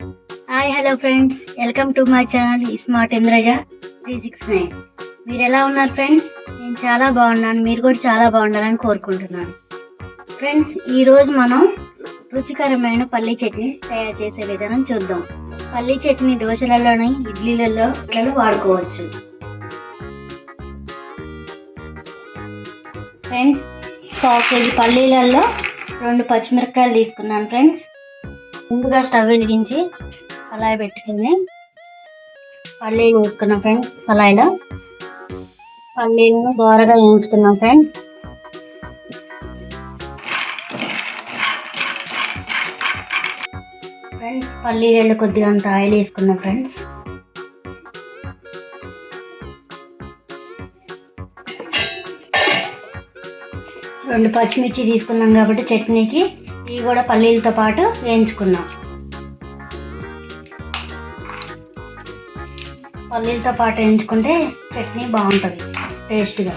Hi hello friends welcome to my channel smart Indraja three six nine మీరు ఎలా ఉన్నారు friends నేను చాలా బాగున్నాను. మీరు కూడా చాలా బాగుండాలని కోరుకుంటున్నాను. ఫ్రెండ్స్ ఈరోజు మనం రుచికరమైన పల్లి చట్నీ తయారు చేసే విధానం చూద్దాం. పల్లి చట్నీ దోశలలోని ఇడ్లీలలో ఇట్లలో వాడుకోవచ్చు. ఫ్రెండ్స్ పావు కేజీ పల్లీలలో రెండు పచ్చిమిరపకాయలు తీసుకున్నాను ఫ్రెండ్స్ ముందుగా స్టవ్ వెలిగించి కళాయి పెట్టుకుని పల్లీలు వేసుకున్నాం ఫ్రెండ్స్ కళాయిలో. పల్లీలను దోరగా వేయించుకున్నాం ఫ్రెండ్స్. ఫ్రెండ్స్ పల్లీలలో కొద్దిగా అంత ఆయిల్ వేసుకున్నాం ఫ్రెండ్స్. రెండు పచ్చిమిర్చి తీసుకున్నాం కాబట్టి చట్నీకి ఇవి కూడా పల్లీలతో పాటు వేయించుకున్నాం. పల్లీలతో పాటు వేయించుకుంటే చట్నీ బాగుంటుంది టేస్ట్గా.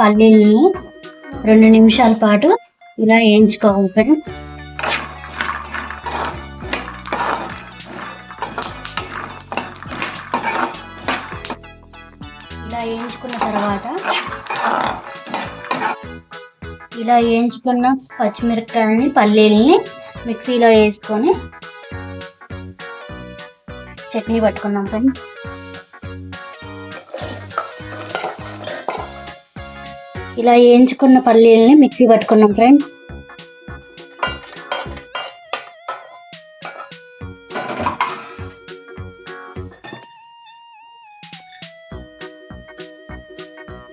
పల్లీలని రెండు నిమిషాల పాటు ఇలా వేయించుకోవాలి ఫ్రెండ్స్. వేయించుకున్న తర్వాత ఇలా వేయించుకున్న పచ్చిమిరపకాయలని పల్లీలని మిక్సీలో వేసుకొని చట్నీ పట్టుకున్నాం ఫ్రెండ్స్. ఇలా వేయించుకున్న పల్లీలని మిక్సీ పట్టుకున్నాం ఫ్రెండ్స్.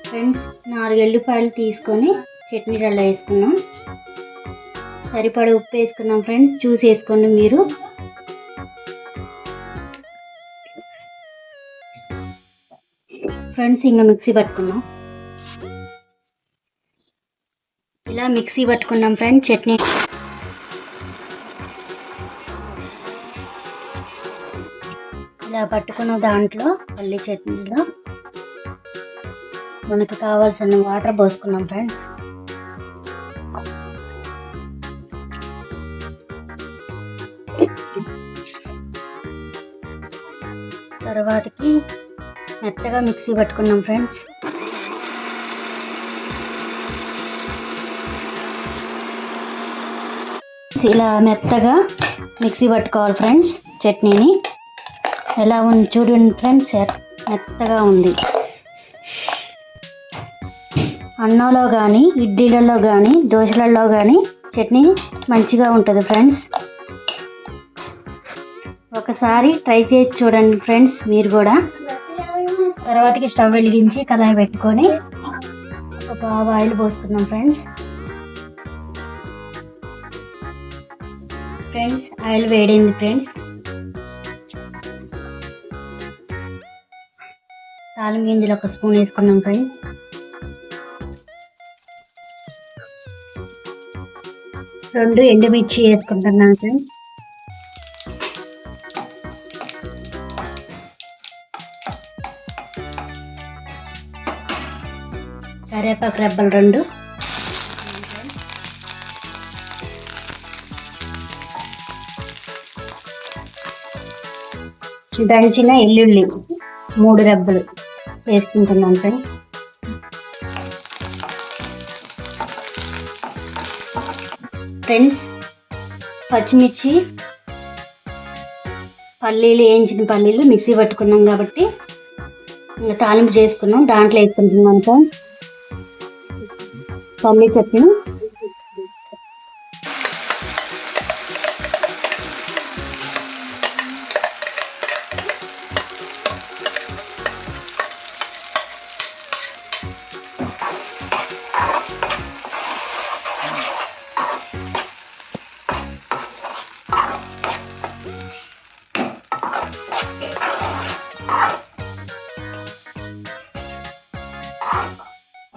ఫ్రెండ్స్ నాలుగు ఎల్లిపాయలు తీసుకొని చట్నీలలో వేసుకున్నాం. సరిపడ ఉప్పు వేసుకున్నాం ఫ్రెండ్స్ చూసి వేసుకోండి మీరు. ఫ్రెండ్స్ ఇంకా మిక్సీ పట్టుకున్నాం. ఇలా మిక్సీ పట్టుకున్నాం ఫ్రెండ్స్ చట్నీ. ఇలా పట్టుకున్న దాంట్లో పల్లి చట్నీలో మనకి కావాల్సిన వాటర్ పోసుకున్నాం ఫ్రెండ్స్. తర్వాతకి మెత్తగా మిక్సీ పట్టుకున్నాం ఫ్రెండ్స్. ఇలా మెత్తగా మిక్సీ పట్టుకోవాలి ఫ్రెండ్స్ చట్నీని. ఎలా ఉంది చూడండి ఫ్రెండ్స్ మెత్తగా ఉంది. అన్నంలో కానీ ఇడ్లీలలో కానీ దోశలలో కానీ చట్నీ మంచిగా ఉంటుంది ఫ్రెండ్స్. ఒకసారి ట్రై చేసి చూడండి ఫ్రెండ్స్ మీరు కూడా. తర్వాతకి స్టవ్ వెలిగించి కళాయి పెట్టుకొని ఒక బాగా ఆయిల్ పోసుకున్నాం ఫ్రెండ్స్. ఫ్రెండ్స్ ఆయిల్ వేడింది ఫ్రెండ్స్. తాళం గింజలు ఒక స్పూన్ వేసుకున్నాం ఫ్రెండ్స్. రెండు ఎండుమిర్చి వేసుకుంటున్నాను సార్ కరివేపాకు రెబ్బలు రెండు. దంచిన ఎల్లుల్లి మూడు రెబ్బలు వేసుకుంటున్నాను ఫ్రెండ్స్ ఫ్రెండ్స్ పచ్చిమిర్చి పల్లీలు వేయించిన పల్లీలు మిక్సీ పట్టుకున్నాం కాబట్టి ఇంకా తాలింపు చేసుకున్నాం దాంట్లో వేసుకుంటున్నాం ఫ్రెండ్స్. పల్లీ చట్నీ.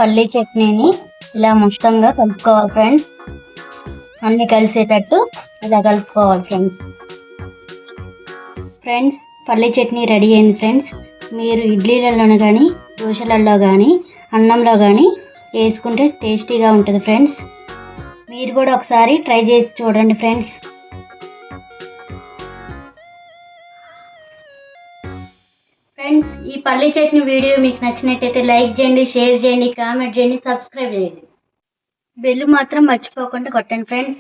పల్లీ చట్నీని ఇలా ముష్టంగా కలుపుకోవాలి ఫ్రెండ్స్. అన్ని కలిసేటట్టు ఇలా కలుపుకోవాలి ఫ్రెండ్స్. ఫ్రెండ్స్ పల్లీ చట్నీ రెడీ అయింది ఫ్రెండ్స్. మీరు ఇడ్లీలలో కానీ దోశలలో కానీ అన్నంలో కానీ వేసుకుంటే టేస్టీగా ఉంటుంది ఫ్రెండ్స్. మీరు కూడా ఒకసారి ట్రై చేసి చూడండి ఫ్రెండ్స్. ఫ్రెండ్స్ ఈ పల్లి చట్నీ వీడియో మీకు నచ్చినట్టయితే లైక్ చేయండి షేర్ చేయండి కామెంట్ చేయండి సబ్స్క్రైబ్ చేయండి. బెల్ మాత్రం మర్చిపోకుండా కొట్టండి ఫ్రెండ్స్.